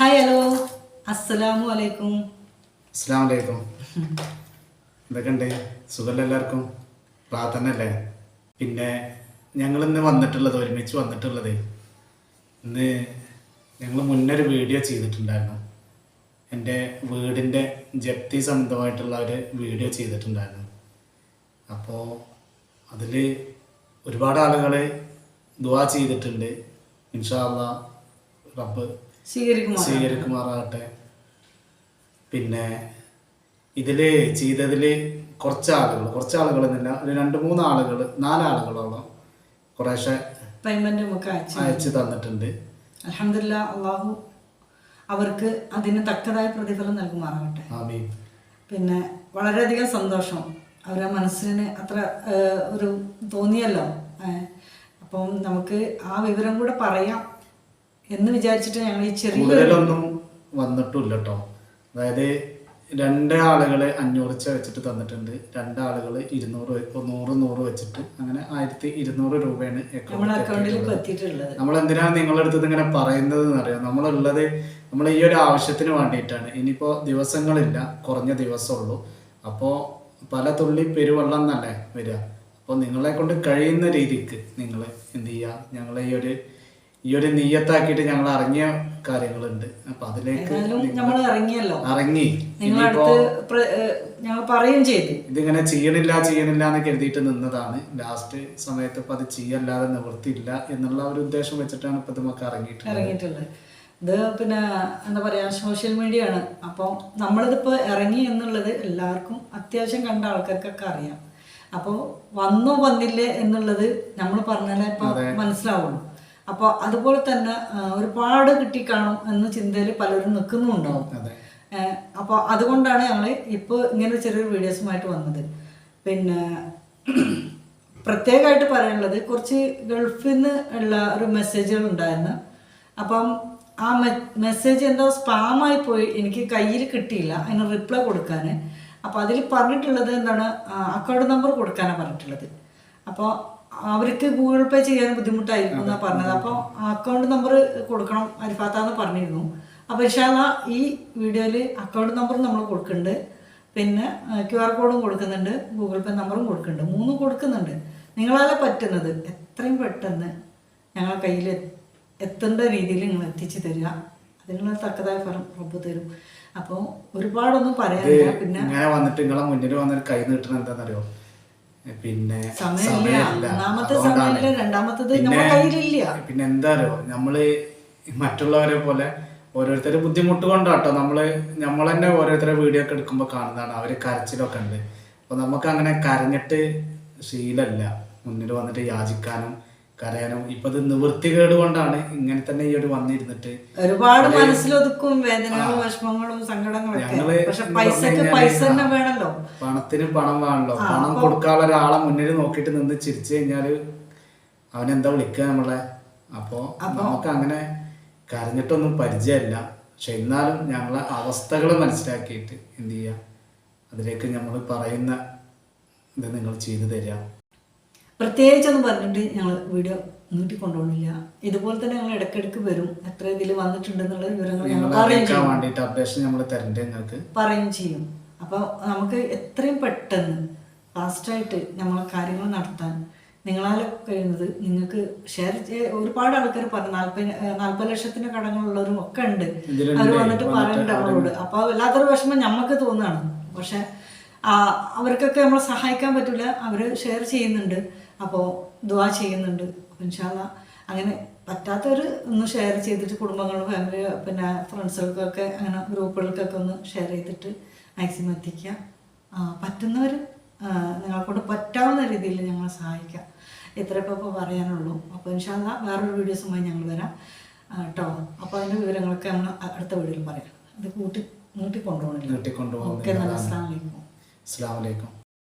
Hi hello അസ്സലാമു അലൈക്കും അസ്സാം വലൈക്കും എന്തൊക്കെയുണ്ട്? സുഖമല്ല എല്ലാവർക്കും? പ്രാർത്ഥന അല്ലേ പിന്നെ ഞങ്ങൾ ഇന്ന് വന്നിട്ടുള്ളത് ഒരുമിച്ച് വന്നിട്ടുള്ളത് ഇന്ന് ഞങ്ങൾ മുന്നൊരു വീഡിയോ ചെയ്തിട്ടുണ്ടായിരുന്നു. എന്റെ വീടിന്റെ ജപ്തി സംബന്ധമായിട്ടുള്ള ഒരു വീഡിയോ ചെയ്തിട്ടുണ്ടായിരുന്നു. അപ്പോൾ അതിൽ ഒരുപാട് ആളുകൾ ദുവാ ചെയ്തിട്ടുണ്ട്. ഇൻഷാല്ല റബ്ബ് സ്വീകരിക്കുമോ സ്വീകരിക്കുമാറാകട്ടെ. പിന്നെ ഇതിൽ ചെയ്തതിൽ കുറച്ച് ആളുകൾ കുറച്ച് ആളുകൾ എന്നില്ല ഒരു രണ്ട് മൂന്ന് ആളുകൾ നാലാളുകളോളം കുറേശ്ശെ പേയ്മെന്റ് നമുക്ക് അയച്ചു തന്നിട്ടുണ്ട്. അലഹമില്ല അള്ളാഹു അവർക്ക് അതിന് തക്കതായ പ്രതിഫലം നൽകുമാറാകട്ടെ. പിന്നെ വളരെയധികം സന്തോഷം. അവരെ മനസ്സിന് അത്ര ഒരു തോന്നിയല്ലോ. അപ്പം നമുക്ക് ആ വിവരം കൂടെ പറയാം. എന്ന് വിചാരിച്ചിട്ട് ഞങ്ങൾ ഈ ചെറിയ കൂടുതലൊന്നും വന്നിട്ടില്ല കേട്ടോ അതായത് രണ്ട് ആളുകളെ അഞ്ഞൂറ് ചെ വെച്ചിട്ട് തന്നിട്ടുണ്ട്. രണ്ടാളുകൾ ഇരുന്നൂറ് വെ- നൂറ് നൂറ് വെച്ചിട്ട് അങ്ങനെ ആയിരത്തി ഇരുന്നൂറ് രൂപയാണ് നമ്മുടെ അക്കൗണ്ടിൽ എത്തിയിട്ടുള്ളത് നമ്മൾ എന്തിനാണ് നിങ്ങളുടെ അടുത്ത് ഇങ്ങനെ പറയുന്നത് എന്നറിയാം? നമ്മളുള്ളത് നമ്മൾ ഈ ഒരു ആവശ്യത്തിന് വേണ്ടിയിട്ടാണ്. ഇനിയിപ്പോൾ ദിവസങ്ങളില്ല കുറഞ്ഞ ദിവസമുള്ളൂ. അപ്പോ പല തുള്ളി പെരുവെള്ളം എന്നല്ലേ വരിക? അപ്പോൾ നിങ്ങളെ കൊണ്ട് കഴിയുന്ന രീതിക്ക് നിങ്ങൾ എന്ത് ചെയ്യുക ഞങ്ങളെ ഈ ഒരു ഈ ഒരു നീയത്താക്കിയിട്ട് ഞങ്ങൾ അറിഞ്ഞ കാര്യങ്ങളുണ്ട്. അപ്പൊ അതിലേക്ക് ഏതായാലും നമ്മൾ ഇറങ്ങിയല്ലോ. ഇറങ്ങി. ഞങ്ങൾ പറയുകയും ചെയ്തു. ഇതിങ്ങനെ ചെയ്യണില്ല ചെയ്യണില്ല എന്ന് കരുതിയിട്ട് നിന്നതാണ്. ലാസ്റ്റ് സമയത്ത് ഇപ്പൊ അത് ചെയ്യല്ലാതെ നിവൃത്തിയില്ല എന്നുള്ള ഒരു ഉദ്ദേശം വെച്ചിട്ടാണ് ഇപ്പൊ നമുക്ക് ഇറങ്ങിയിട്ടുള്ളത്. ഇറങ്ങിയിട്ടുള്ളത്. ഇത് പിന്നെ എന്താ പറയാ സോഷ്യൽ മീഡിയ ആണ്. അപ്പൊ നമ്മളിതിപ്പോൾ ഇറങ്ങി എന്നുള്ളത് എല്ലാവർക്കും അത്യാവശ്യം കണ്ട ആൾക്കാർക്കൊക്കെ അറിയാം. അപ്പോൾ വന്നോ വന്നില്ലേ എന്നുള്ളത് നമ്മൾ പറഞ്ഞാലേ ഇപ്പോൾ മനസ്സിലാവുള്ളൂ. അപ്പോൾ അതുപോലെ തന്നെ ഒരുപാട് കിട്ടിക്കാണും എന്ന ചിന്തയിൽ പലരും നിൽക്കുന്നുണ്ടാവും. അപ്പോൾ അതുകൊണ്ടാണ് ഞങ്ങൾ ഇപ്പോൾ ഇങ്ങനെ ചെറിയൊരു വീഡിയോസുമായിട്ട് വന്നത്. പിന്നെ പ്രത്യേകമായിട്ട് പറയാനുള്ളത് കുറച്ച് ഗൾഫിൽ നിന്ന് ഉള്ള ഒരു മെസ്സേജുകൾ ഉണ്ടായിരുന്നു. അപ്പം ആ മെസ്സേജ് എന്തോ സ്പാമായി പോയി എനിക്ക് കയ്യിൽ കിട്ടിയില്ല അതിന് റിപ്ലൈ കൊടുക്കാൻ അപ്പോൾ അതിൽ പറഞ്ഞിട്ടുള്ളത് എന്താണ് അക്കൗണ്ട് നമ്പർ കൊടുക്കാനാണ് പറഞ്ഞിട്ടുള്ളത്. അപ്പോൾ അവർക്ക് ഗൂഗിൾ പേ ചെയ്യാൻ ബുദ്ധിമുട്ടായിരിക്കും എന്നാണ് പറഞ്ഞത്. അപ്പോൾ അക്കൗണ്ട് നമ്പർ കൊടുക്കണം അരിഫാത്താന്ന് പറഞ്ഞിരുന്നു. അപ്പോൾ ഇൻഷാല്ല ഈ വീഡിയോയിൽ അക്കൗണ്ട് നമ്പർ നമ്മൾ കൊടുക്കുന്നുണ്ട്. പിന്നെ ക്യു ആർ കോഡും കൊടുക്കുന്നുണ്ട്. ഗൂഗിൾ പേ നമ്പറും കൊടുക്കുന്നുണ്ട്. മൂന്നും കൊടുക്കുന്നുണ്ട്. നിങ്ങളാലെ പറ്റുന്നത്? എത്രയും പെട്ടെന്ന് ഞങ്ങളെ കയ്യിൽ എത്തേണ്ട രീതിയിൽ നിങ്ങൾ എത്തിച്ചു തരിക. അതിനുള്ള തക്കതായ ഫലം റബ്ബ് തരും. അപ്പോൾ ഒരുപാടൊന്നും പറയാനില്ല. പിന്നെ ഇങ്ങനെ വന്നിട്ട് നിങ്ങളെ മുന്നിൽ വന്നിട്ട് കൈ നീട്ടണം എന്താണെന്നറിയോ? പിന്നെ പിന്നെ- പിന്നെ എന്താ അറിയോ നമ്മൾ മറ്റുള്ളവരെ പോലെ ഓരോരുത്തരെ ബുദ്ധിമുട്ട് കൊണ്ടാട്ടോ നമ്മൾ നമ്മൾ തന്നെ ഓരോരുത്തരെ വീഡിയോ ഒക്കെ എടുക്കുമ്പോൾ കാണുന്നതാണ്. അവർ കരച്ചിലൊക്കെ ഉണ്ട്. അപ്പൊ നമുക്ക് അങ്ങനെ കരഞ്ഞിട്ട് ശീലല്ല. മുന്നിൽ വന്നിട്ട് യാചിക്കാനും കരയാനും ഇപ്പൊ ഇത് നിവൃത്തികേട് കൊണ്ടാണ് ഇങ്ങനെ തന്നെ ഈ ഒരു വന്നിരുന്നിട്ട് ഒരുപാട് മനസ്സിലൊതുക്കും വേദനകളും വിഷമങ്ങളും സങ്കടങ്ങളും വേണല്ലോ. പണത്തിന് പണം വേണല്ലോ. പണം കൊടുക്കാനുള്ള ഒരാളെ മുന്നിൽ നോക്കിട്ട് നിന്ന് ചിരിച്ചു കഴിഞ്ഞാൽ അവനെന്താ വിളിക്കുക നമ്മളെ? അപ്പോ നമുക്ക് അങ്ങനെ കരഞ്ഞിട്ടൊന്നും പരിചയമല്ല. പക്ഷെ എന്നാലും ഞങ്ങളെ അവസ്ഥകൾ മനസ്സിലാക്കിയിട്ട് എന്ത് ചെയ്യുക അതിലേക്ക് നമ്മൾ പറയുന്ന ഇത് നിങ്ങൾ ചെയ്തു തരിക. പ്രത്യേകിച്ചൊന്നും പറഞ്ഞിട്ട് ഞങ്ങൾ വീഡിയോ നീട്ടി കൊണ്ടുപോകുന്നില്ല. ഇതുപോലെ തന്നെ ഞങ്ങൾ ഇടയ്ക്കിടയ്ക്ക് വരും. എത്ര ഇതിൽ വന്നിട്ടുണ്ടെന്നുള്ള വിവരങ്ങൾ ഞങ്ങൾ അറിയിക്കാൻ ചെയ്യും. നമ്മൾ അപ്പോൾ നമുക്ക് എത്രയും പെട്ടെന്ന് ഫാസ്റ്റായിട്ട് നമ്മളെ കാര്യങ്ങൾ നടത്താൻ നിങ്ങളാൽ കഴിയുന്നത് നിങ്ങൾക്ക് ഷെയർ ഒരുപാട് ആൾക്കാർ പറഞ്ഞു. നാൽപ്പത് നാൽപ്പത് ലക്ഷത്തിന്റെ കടങ്ങളുള്ളവരും ഒക്കെ ഉണ്ട്. അവർ വന്നിട്ട് പറയുന്നുണ്ട് അവരോട് അപ്പോൾ വല്ലാത്തൊരു വിഷമം ഞമ്മക്ക് തോന്നുകയാണ്. പക്ഷെ അവർക്കൊക്കെ നമ്മളെ സഹായിക്കാൻ പറ്റില്ല അവർ ഷെയർ ചെയ്യുന്നുണ്ട്. അപ്പോൾ ദുവാ ചെയ്യുന്നുണ്ട്. ഇൻഷാല്ല അങ്ങനെ പറ്റാത്തവർ ഒന്ന് ഷെയർ ചെയ്തിട്ട് കുടുംബങ്ങളും ഫാമിലി പിന്നെ ഫ്രണ്ട്സുകൾക്കൊക്കെ അങ്ങനെ ഗ്രൂപ്പുകൾക്കൊക്കെ ഒന്ന് ഷെയർ ചെയ്തിട്ട് മാക്സിമം എത്തിക്കുക. പറ്റുന്നവർ നിങ്ങളെക്കൊണ്ട് പറ്റാവുന്ന രീതിയിൽ ഞങ്ങളെ സഹായിക്കാം ഇത്ര ഇപ്പോൾ ഇപ്പോൾ പറയാനുള്ളൂ. അപ്പോൾ ഇൻഷാല്ല വേറൊരു വീഡിയോസുമായി ഞങ്ങൾ വരാം. കേട്ടോ അപ്പോൾ അതിന്റെ വിവരങ്ങളൊക്കെ നമ്മൾ അടുത്ത വീഡിയോയിൽ പറയാം. ഇത് കൂട്ടി നീട്ടി കൊണ്ടുപോകണില്ല നീട്ടിക്കൊണ്ടുപോകുന്നത് ഓക്കെ അസ്സാം വലൈക്കും അസ്സാം വലൈക്കും